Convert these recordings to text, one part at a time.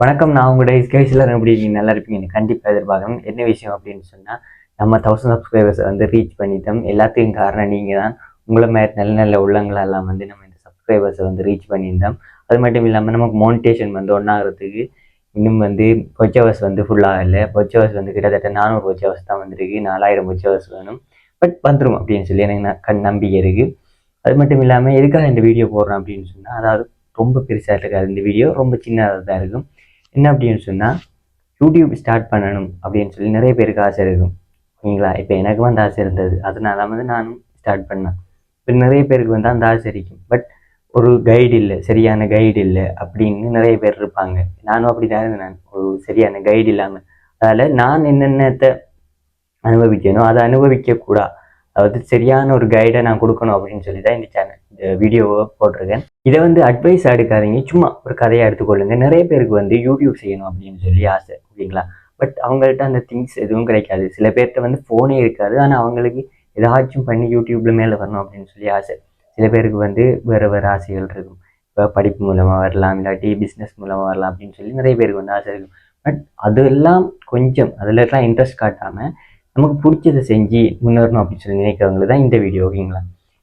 வணக்கம் நான் உங்களுடைய எல்லாரும் எப்படி இருக்கீங்க? நல்லா இருப்பீங்க? கண்டிப்பாக எதிர்பார்க்கணும். என்ன விஷயம் அப்படின்னு சொன்னால் நம்ம தௌசண்ட் சப்ஸ்கிரைபர்ஸை வந்து ரீச் பண்ணிட்டோம். எல்லாத்துக்கும் காரணம் நீங்கள் தான் உங்களை மாதிரி நல்ல நல்ல உள்ளங்களெல்லாம் வந்து நம்ம இந்த சப்ஸ்கிரைபர்ஸை வந்து ரீச் பண்ணியிருந்தோம். அது மட்டும் இல்லாமல் நமக்கு மோனிட்டேஷன் வந்து ஒன்றாகிறதுக்கு இன்னும் வந்து பொச்சவர்ஸ் வந்து ஃபுல்லாக இல்லை பொச்சவர்ஸ் வந்து கிட்டத்தட்ட நானூறு பொச்சவர்ஸ் தான் வந்திருக்கு. நாலாயிரம் பொச்சவர்ஸ் வேணும். பட் வந்துடும் அப்படின்னு சொல்லி எனக்கு கண் நம்பிக்கை இருக்குது அது மட்டும் இல்லாமல் எதுக்காக இந்த வீடியோ போடுறேன் அப்படின்னு சொன்னால் அதாவது ரொம்ப பெருசாக இருக்காது இந்த வீடியோ ரொம்ப சின்னதாக தான் இருக்கும். என்ன அப்படின்னு சொன்னால் யூடியூப் ஸ்டார்ட் பண்ணணும் அப்படின்னு சொல்லி நிறைய பேருக்கு ஆசை இருக்கும். ஓகேங்களா இப்போ எனக்கு வந்து ஆசை இருந்தது. அதனால வந்து நானும் ஸ்டார்ட் பண்ணேன். இப்போ நிறைய பேருக்கு வந்து அந்த ஆசை இருக்கும். பட் ஒரு கைடு இல்லை சரியான கைடு இல்லை அப்படின்னு நிறைய பேர் இருப்பாங்க. நானும் அப்படி தான் இருந்தேன் ஒரு சரியான கைடு இல்லாமல் அதனால் நான் என்னென்னத்தை அனுபவிக்கணும் அதை அனுபவிக்கக்கூடாது அதாவது சரியான ஒரு கைடை நான் கொடுக்கணும் அப்படின்னு சொல்லி தான் இந்த சேனல் இந்த வீடியோவை போட்டிருக்கேன். இதை வந்து அட்வைஸ் எடுக்காதீங்க சும்மா ஒரு கதையை எடுத்துக்கொள்ளுங்க. நிறைய பேருக்கு வந்து யூடியூப் செய்யணும் அப்படின்னு சொல்லி ஆசை ஓகேங்களா? பட் அவங்கள்ட்ட அந்த திங்ஸ் எதுவும் கிடைக்காது. சில பேர்கிட்ட வந்து ஃபோனே இருக்காது. ஆனால் அவங்களுக்கு ஏதாச்சும் பண்ணி யூடியூப்ல மேலே வரணும் அப்படின்னு சொல்லி ஆசை. சில பேருக்கு வந்து வேறு வேறு ஆசைகள் இருக்கும். இப்போ படிப்பு மூலமாக வரலாம் இல்லாட்டி பிஸ்னஸ் மூலமாக வரலாம் அப்படின்னு சொல்லி நிறைய பேருக்கு வந்து ஆசை இருக்கும். பட் அதெல்லாம் கொஞ்சம் அதிலலாம் இன்ட்ரெஸ்ட் காட்டாமல் நமக்கு பிடிச்சதை செஞ்சு முன்னேறணும் அப்படின்னு சொல்லி நினைக்கிறவங்களுக்கு தான் இந்த வீடியோ ஓகேங்களா?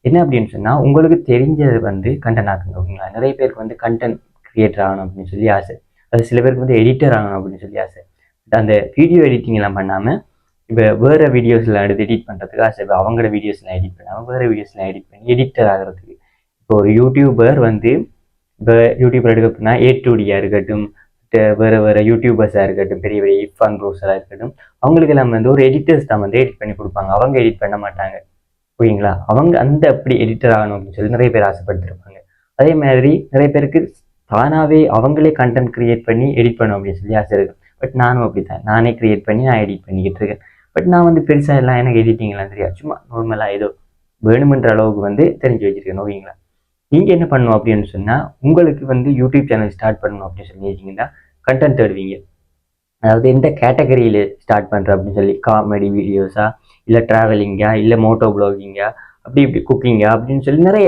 என்ன அப்படின்னு சொன்னால் உங்களுக்கு தெரிஞ்சதை வந்து கண்டென்ட் ஆக்குங்க ஓகேங்களா? நிறைய பேருக்கு வந்து கண்டென்ட் கிரியேட்டர் ஆகணும் அப்படின்னு சொல்லி ஆசை. அது சில பேருக்கு வந்து எடிட்டர் ஆகணும் அப்படின்னு சொல்லி ஆசை. அந்த வீடியோ எடிட்டிங் எல்லாம் பண்ணாமல் இப்போ வேறு வீடியோஸ்லாம் எடுத்து எடிட் பண்ணுறதுக்கு ஆசை. இப்போ அவங்களோட வீடியோஸ்லாம் எடிட் பண்ணாமல் வேறு வீடியோஸ்லாம் எடிட் பண்ணி எடிட்டர் ஆகிறதுக்கு. இப்போ ஒரு யூடியூபர் வந்து இப்போ யூடியூபர் எடுக்க ஏ டூடியாக இருக்கட்டும் வேறு வேறு யூடியூபர்ஸாக இருக்கட்டும் பெரிய பெரிய இஃபான் ப்ரோஸராக இருக்கட்டும் அவங்களுக்கு எல்லாம் வந்து ஒரு எடிட்டர்ஸ் தான் வந்து எடிட் பண்ணி கொடுப்பாங்க. அவங்க எடிட் பண்ண மாட்டாங்க. ஓகேங்களா அவங்க அந்த அப்படி எடிட்டர் ஆகணும் அப்படின்னு சொல்லி நிறைய பேர் ஆசைப்பட்டுருப்பாங்க. அதே மாதிரி நிறைய பேருக்கு தானாகவே அவங்களே கண்டென்ட் கிரியேட் பண்ணி எடிட் பண்ணணும் அப்படின்னு சொல்லி ஆசை இருக்கு. பட் நானும் அப்படி தான் நானே கிரியேட் பண்ணி நான் எடிட் பண்ணிக்கிட்டு இருக்கேன். பட் நான் வந்து பெருசாக எல்லாம் எனக்கு எடிட்டிங்லாம் தெரியாது. சும்மா நார்மலாக ஏதோ வேணுமென்ற அளவுக்கு வந்து தெரிஞ்சு வச்சிருக்கேன். ஓகேங்களா? நீங்கள் என்ன பண்ணணும் அப்படின்னு சொன்னால் உங்களுக்கு வந்து யூடியூப் சேனல் ஸ்டார்ட் பண்ணணும் அப்படின்னு சொல்லி கண்டென்ட் தேடுவீங்க. அதாவது எந்த கேட்டகரியில் ஸ்டார்ட் பண்ணுற அப்படின்னு சொல்லி காமெடி வீடியோஸா இல்லை ட்ராவலிங்கா இல்லை மோட்டோ ப்ளாகிங்கா அப்படி இப்படி குக்கிங்கா அப்படின்னு சொல்லி நிறைய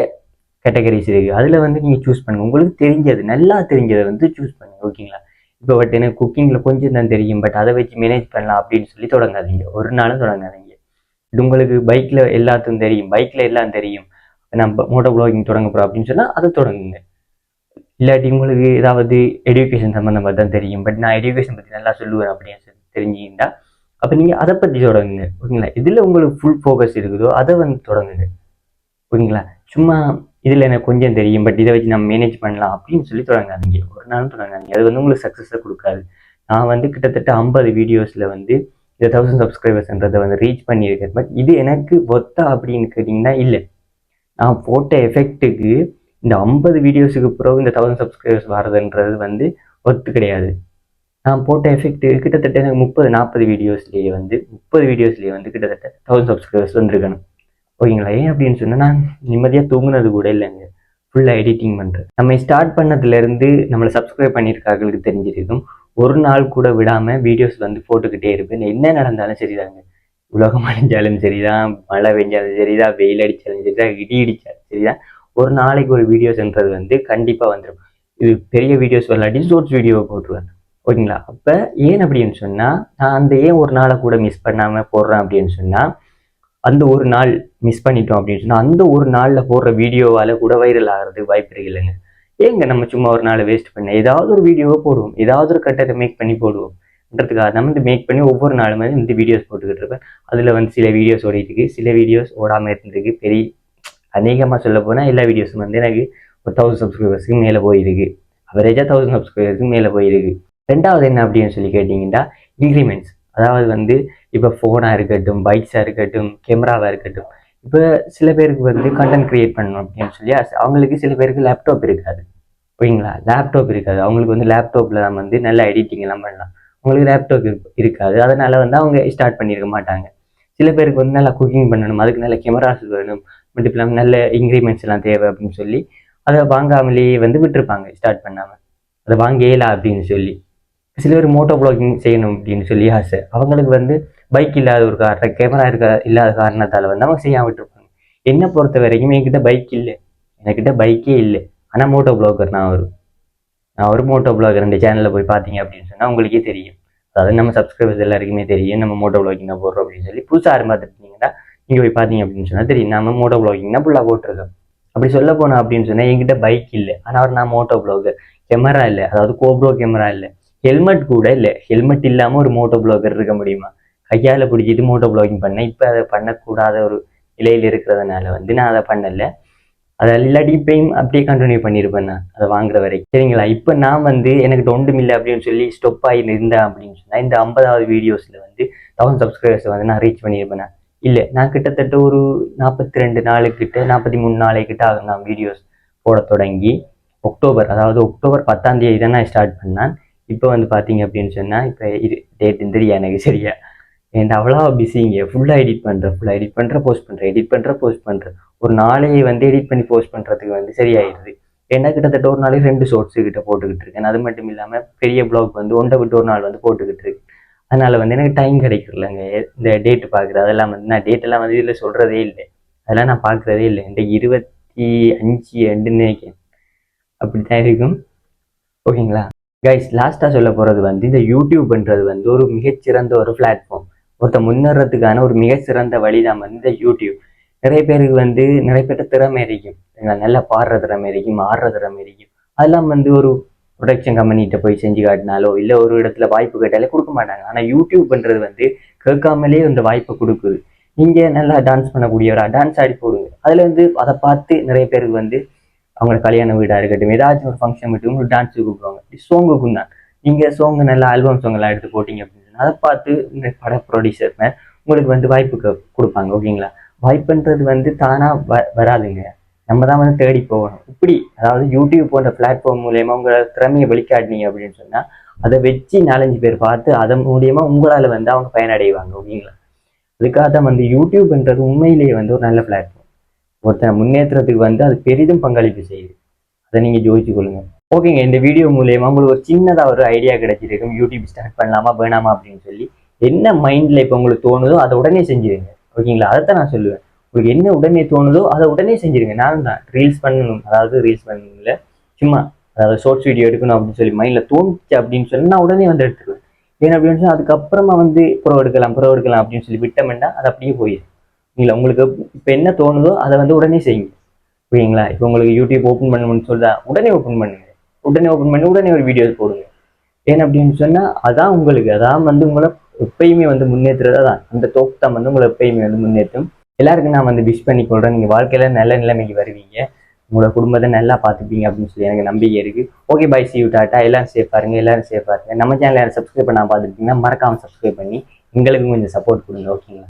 கேட்டகரிஸ் இருக்குது அதில் வந்து நீங்கள் சூஸ் பண்ணுங்கள் உங்களுக்கு தெரிஞ்சது நல்லா தெரிஞ்சதை வந்து சூஸ் பண்ணுங்க. ஓகேங்களா இப்போ பட் எனக்கு குக்கிங்கில் கொஞ்சம் தான் தெரியும். பட் அதை வச்சு மேனேஜ் பண்ணலாம் அப்படின்னு சொல்லி தொடங்காதீங்க. ஒரு நாளும் தொடங்காதீங்க. இது உங்களுக்கு பைக்கில் எல்லாத்துக்கும் தெரியும். பைக்கில் எல்லாம் தெரியும். நம்ம மோட்டோ ப்ளாகிங் தொடங்க போகிறோம் அப்படின்னு சொன்னால் அதை தொடங்குங்க. இல்லாட்டி உங்களுக்கு ஏதாவது எடுகேஷன் சம்மந்தமாக தான் தெரியும். பட் நான் எடுகேஷன் பற்றி நல்லா சொல்லுவேன் அப்படின்னு சொல்லி தெரிஞ்சுக்கிட்டா அப்போ நீங்கள் அதை பற்றி தொடங்குங்க. ஓகேங்களா இதில் உங்களுக்கு ஃபுல் ஃபோக்கஸ் இருக்குதோ அதை வந்து தொடங்குங்க. ஓகேங்களா சும்மா இதில் எனக்கு கொஞ்சம் தெரியும் பட் இதை வச்சு நம்ம மேனேஜ் பண்ணலாம் அப்படின்னு சொல்லி தொடங்காதீங்க. ஒரு நாளும் தொடங்காதீங்க. அது வந்து உங்களுக்கு சக்ஸஸை கொடுக்காது. நான் வந்து கிட்டத்தட்ட ஐம்பது வீடியோஸில் வந்து இந்த தௌசண்ட் சப்ஸ்கிரைபர்ஸ்ன்றதை வந்து ரீச் பண்ணியிருக்கேன். பட் இது எனக்கு ஒத்தா அப்படின்னு கேட்டிங்கன்னா இல்லை. நான் போட்ட எஃபெக்ட்டுக்கு இந்த ஐம்பது வீடியோஸுக்கு பிறகு இந்த தௌசண்ட் சப்ஸ்கிரைபர்ஸ் வரதுன்றது வந்து ஒத்து கிடையாது. நான் போட்ட எஃபெக்ட் கிட்டத்தட்ட எனக்கு முப்பது நாற்பது வீடியோஸ்லேயே வந்து முப்பது வீடியோஸ்லேயே வந்து கிட்டத்தட்ட தௌசண்ட் சப்ஸ்கிரைபர்ஸ் வந்திருக்கணும். ஓகேங்களா? ஏன் அப்படின்னு சொன்னால் நான் நிம்மதியாக தூங்குனது கூட இல்லைங்க. ஃபுல்லாக எடிட்டிங் பண்ணுறேன் நம்ம ஸ்டார்ட் பண்ணதுலேருந்து நம்மளை சப்ஸ்கிரைப் பண்ணியிருக்காங்களுக்கு தெரிஞ்சிருக்கும். ஒரு நாள் கூட விடாமல் வீடியோஸ் வந்து போட்டுக்கிட்டே இருப்பேன். என்ன நடந்தாலும் சரிதாங்க. உலகம் அழிஞ்சாலும் சரிதான் மழை பெஞ்சாலும் சரிதான் வெயில் அடித்தாலும் சரிதான் இடி அடித்தாலும் சரிதான். ஒரு நாளைக்கு ஒரு வீடியோஸ்ன்றது வந்து கண்டிப்பாக வந்துடும் இது பெரிய வீடியோஸ் வரலாட்டி ஷோர்ட்ஸ் வீடியோவை போட்டுருவேன் ஓகேங்களா? அப்போ ஏன் அப்படின்னு சொன்னால் நான் அந்த ஏன் ஒரு நாளை கூட மிஸ் பண்ணாமல் போடுறேன் அப்படின்னு சொன்னால் அந்த ஒரு நாள் மிஸ் பண்ணிட்டோம் அப்படின்னு சொன்னால் அந்த ஒரு நாளில் போடுற வீடியோவால் கூட வைரல் ஆகிறது வாய்ப்பு இல்லைங்க. ஏங்க நம்ம சும்மா ஒரு நாளை வேஸ்ட் பண்ண ஏதாவது ஒரு வீடியோவை போடுவோம். ஏதாவது ஒரு கட்டத்தை மேக் பண்ணி போடுவோம். பண்ணுறதுக்காக தான் வந்து மேக் பண்ணி ஒவ்வொரு நாளுமே இந்த வீடியோஸ் போட்டுக்கிட்டு இருப்பேன். அதில் வந்து சில வீடியோஸ் ஓடிட்டுருக்கு சில வீடியோஸ் ஓடாமல் இருந்திருக்கு பெரிய அநேகமாக சொல்ல போனால் எல்லா வீடியோஸும் வந்து எனக்கு ஒரு தௌசண்ட் சப்ஸ்கிரைபர்ஸ்க்கு மேலே போயிருக்கு. அவரேஜாக தௌசண்ட் சப்ஸ்கிரைபர்ஸ்க்கு மேலே போயிருக்கு. ரெண்டாவது என்ன அப்படின்னு சொல்லி கேட்டிங்கன்னா இன்க்ரிமெண்ட்ஸ் அதாவது வந்து இப்போ ஃபோனாக இருக்கட்டும் பைக்ஸாக இருக்கட்டும் கேமராவாக இருக்கட்டும். இப்போ சில பேருக்கு வந்து கண்டென்ட் க்ரியேட் பண்ணணும் அப்படின்னு சொல்லி அவங்களுக்கு சில பேருக்கு லேப்டாப் இருக்காது. புரியுங்களா? லேப்டாப் இருக்காது. அவங்களுக்கு வந்து லேப்டாப்பில் நம்ம வந்து நல்ல எடிட்டிங் எல்லாம் பண்ணலாம். அவங்களுக்கு லேப்டாப் இருக்காது. அதனால வந்து அவங்க ஸ்டார்ட் பண்ணியிருக்க மாட்டாங்க. சில பேருக்கு வந்து நல்லா குக்கிங் பண்ணணும் அதுக்கு நல்ல கேமராஸ் வேணும் மட்டும் இல்லாமல் நல்ல இன்க்ரிமெண்ட்ஸ் எல்லாம் தேவை அப்படின்னு சொல்லி அதை வாங்காமலேயே வந்து விட்டுருப்பாங்க ஸ்டார்ட் பண்ணாமல் அதை வாங்கேலா அப்படின்னு சொல்லி. சில பேர் மோட்டோ ப்ளாகிங் செய்யணும் அப்படின்னு சொல்லி ஆசை. அவங்களுக்கு வந்து பைக் இல்லாத ஒரு காரணம் கேமரா இருக்க இல்லாத காரணத்தால் வந்து அவங்க செய்யாமல் விட்டுருப்பாங்க. என்னை பொறுத்த வரைக்கும் என்கிட்ட பைக் இல்லை. என்கிட்ட பைக்கே இல்லை. ஆனால் மோட்டோ பிளாகர் நான் வரும் ஒரு மோட்டோ பிளாக் ரெண்டு சேனலில் போய் பார்த்தீங்க அப்படின்னு சொன்னால் உங்களுக்கே தெரியும். அதாவது நம்ம சப்ஸ்கிரைபர்ஸ் எல்லாருக்குமே தெரியும். நம்ம மோட்டோ பிளாகிங் தான் போடுறோம் அப்படின்னு சொல்லி புதுசாக ஆரம்பிச்சிருந்தீங்கன்னா நீங்கள் போய் பார்த்தீங்க அப்படின்னு சொன்னால் தெரியும். நம்ம மோட்டோ பிளாகிங் தான் ஃபுல்லாக போட்டிருக்கோம். அப்படி சொல்ல போனோம் அப்படின்னு சொன்னால் என்கிட்ட பைக் இல்லை. ஆனால் அவர் நான் மோட்டோ பிளாகர் கேமரா இல்லை. அதாவது கோப்ரோ கேமரா இல்லை. ஹெல்மெட் கூட இல்லை. ஹெல்மெட் இல்லாமல் ஒரு மோட்டோ பிளாகர் இருக்க முடியுமா? கையால் பிடிச்சிட்டு மோட்டோ பிளாகிங் பண்ணேன். இப்போ அதை பண்ணக்கூடாத ஒரு நிலையில் இருக்கிறதுனால வந்து நான் அதை பண்ணலை. அதை இல்லாட்டி இப்பயும் அப்படியே கண்டினியூ பண்ணியிருப்பேன் நான். அதை வாங்குற வரைக்கும். சரிங்களா? இப்போ நான் வந்து எனக்கு ஒன்றும் இல்லை அப்படின்னு சொல்லி ஸ்டொப் ஆகி இருந்தேன் அப்படின்னு சொன்னால் இந்த ஐம்பதாவது வீடியோஸில் வந்து தௌசண்ட் சப்ஸ்கிரைபர்ஸ் வந்து நான் ரீச் பண்ணியிருப்பேன் நான். இல்லை நான் கிட்டத்தட்ட ஒரு நாற்பத்தி ரெண்டு நாளுக்கிட்ட நாற்பத்தி மூணு நாளைக்கிட்ட ஆகும் நான் வீடியோஸ் போட தொடங்கி அக்டோபர் அதாவது அக்டோபர் பத்தாம் தேதி தான் நான் ஸ்டார்ட் பண்ணேன். இப்போ வந்து பார்த்தீங்க அப்படின்னு சொன்னால் இப்போ இது டேட் தெரியா எனக்கு சரியா. என் அவ்வளோ பிஸிங்க ஃபுல்லாக எடிட் பண்ணுறேன் ஃபுல்லாக எடிட் பண்ணுறேன் போஸ்ட் பண்ணுறேன் எடிட் பண்ணுறேன் போஸ்ட் பண்ணுறேன் ஒரு நாளையை வந்து எடிட் பண்ணி போஸ்ட் பண்ணுறதுக்கு வந்து சரியாயிடுது. ஏன்னா கிட்டத்தட்ட ஒரு நாளைக்கு ரெண்டு ஷோர்ட்ஸு கிட்ட போட்டுக்கிட்டு இருக்கேன். அது மட்டும் இல்லாமல் பெரிய பிளாக் வந்து ஒன்றை விட்டு ஒரு நாள் வந்து போட்டுக்கிட்டு இருக்கு அதனால் வந்து எனக்கு டைம் கிடைக்கிறலங்க இந்த டேட்டு பார்க்குறது அதெல்லாம் வந்து நான் டேட்டெல்லாம் வந்து இதில் சொல்கிறதே இல்லை. அதெல்லாம் நான் பார்க்குறதே இல்லை. இந்த இருபத்தி அஞ்சு ரெண்டுன்னு நினைக்கிறேன். அப்படி தான் இருக்கும் ஓகேங்களா கைஸ் லாஸ்ட்டாக சொல்ல போகிறது வந்து இந்த யூடியூப்ன்றது வந்து ஒரு மிகச்சிறந்த ஒரு பிளாட்ஃபார்ம் ஒருத்த முன்னேறதுக்கான ஒரு மிகச்சிறந்த வழி தான் வந்து இந்த யூடியூப் நிறைய பேருக்கு வந்து நிறைய பேர்ட்ட திறமை இருக்கும். நல்லா பாடுற திறமை இருக்கும் ஆடுற திறமை இருக்கும். அதெல்லாம் வந்து ஒரு ப்ரொடக்ஷன் கம்பெனிகிட்ட போய் செஞ்சு காட்டினாலோ இல்லை ஒரு இடத்துல வாய்ப்பு கேட்டாலே கொடுக்க மாட்டாங்க. ஆனால் யூடியூப்ன்றது வந்து கேட்காமலே அந்த வாய்ப்பை கொடுக்குது. நீங்கள் நல்லா டான்ஸ் பண்ணக்கூடியவரா டான்ஸ் ஆடி போடுங்க. அதில் வந்து அதை பார்த்து நிறைய பேருக்கு வந்து அவங்களோட கல்யாண வீடாக இருக்கட்டும் ஏதாச்சும் ஒரு ஃபங்க்ஷன் விட்டு உங்களுக்கு டான்ஸுக்கு கூப்பிடுவாங்க சோங்குக்கும் தான் நீங்கள் சோங்கு நல்ல ஆல்பம் சோங்கெல்லாம் எடுத்து போட்டிங்க அப்படின்னு அதை பார்த்து இந்த பட ப்ரொடியூசர் உங்களுக்கு வந்து வாய்ப்பு க- கொடுப்பாங்க ஓகேங்களா? வாய்ப்புன்றது வந்து தானாக வ வராதுங்க. நம்ம தான் வந்து தேடி போகணும். இப்படி அதாவது யூடியூப் போன்ற பிளாட்ஃபார்ம் மூலயமா உங்களோட திறமையை வெளிக்காட்டினீங்க அப்படின்னு சொன்னால் அதை வச்சு நாலஞ்சு பேர் பார்த்து அதன் மூலியமாக உங்களால் வந்து அவங்க பயனடைவாங்க ஓகேங்களா? அதுக்காக தான் வந்து யூடியூப்ன்றது உண்மையிலேயே வந்து ஒரு நல்ல பிளாட்ஃபார்ம் ஒருத்தனை முன்னேற்றத்துக்கு வந்து அது பெரிதும் பங்களிப்பு செய்யுது. அதை நீங்கள் யோசிச்சு கொள்ளுங்க. ஓகேங்க இந்த வீடியோ மூலயமா உங்களுக்கு ஒரு சின்னதாக ஒரு ஐடியா கிடைச்சிருக்கும். யூடியூப் ஸ்டார்ட் பண்ணலாமா வேணாமா அப்படின்னு சொல்லி என்ன மைண்டில் இப்போ உங்களுக்கு தோணுதோ அதை உடனே செஞ்சுருங்க. ஓகேங்களா அதை தான் நான் சொல்லுவேன். உங்களுக்கு என்ன உடனே தோணுதோ அதை உடனே செஞ்சுருங்க. நானும் தான். ரீல்ஸ் பண்ணணும். அதாவது ரீல்ஸ் பண்ணணும்ல. சும்மா அதாவது ஷார்ட்ஸ் வீடியோ எடுக்கணும் அப்படின்னு சொல்லி மைண்டில் தோணுச்சு அப்படின்னு சொல்லி நான் உடனே வந்து எடுத்துருவேன். ஏன் அப்படின்னு சொல்லி அதுக்கப்புறமா வந்து புறவு எடுக்கலாம் புறவு எடுக்கலாம் அப்படின்னு சொல்லி விட்டோம்னா அது அப்படியே போயிடும். இல்லை உங்களுக்கு இப்போ என்ன தோணுதோ அதை வந்து உடனே செய்யுங்க. ஓகேங்களா இப்போ உங்களுக்கு யூடியூப் ஓப்பன் பண்ணணும்னு சொல்லுதா உடனே ஓப்பன் பண்ணுங்க. உடனே ஓப்பன் பண்ணி உடனே ஒரு வீடியோஸ் போடுங்க. ஏன் அப்படின்னு சொன்னால் அதான் உங்களுக்கு அதான் வந்து உங்களை எப்பயுமே வந்து முன்னேற்றுறதா தான் அந்த தோப்பு தான் வந்து உங்களை எப்பயுமே வந்து முன்னேற்றும் எல்லாருக்கும் நான் வந்து விஷ் பண்ணி கொள்றேன் நீங்கள் வாழ்க்கையில் நல்ல நிலைமைக்கு வருவீங்க. உங்களோட குடும்பத்தை நல்லா பார்த்துப்பீங்க அப்படின்னு சொல்லி எனக்கு நம்பிக்கை இருக்குது okay bye see you tata எல்லாரும் சேஃபாக இருங்க எல்லாரும் சேஃபாக இருங்க. நம்ம சேனல் யாரும் சப்ஸ்கிரைப் பண்ணாம பார்த்துருக்கீங்கன்னா மறக்காம சப்ஸ்கிரைப் பண்ணி எங்களுக்கும் கொஞ்சம் சப்போர்ட் கொடுங்க ஓகேங்களா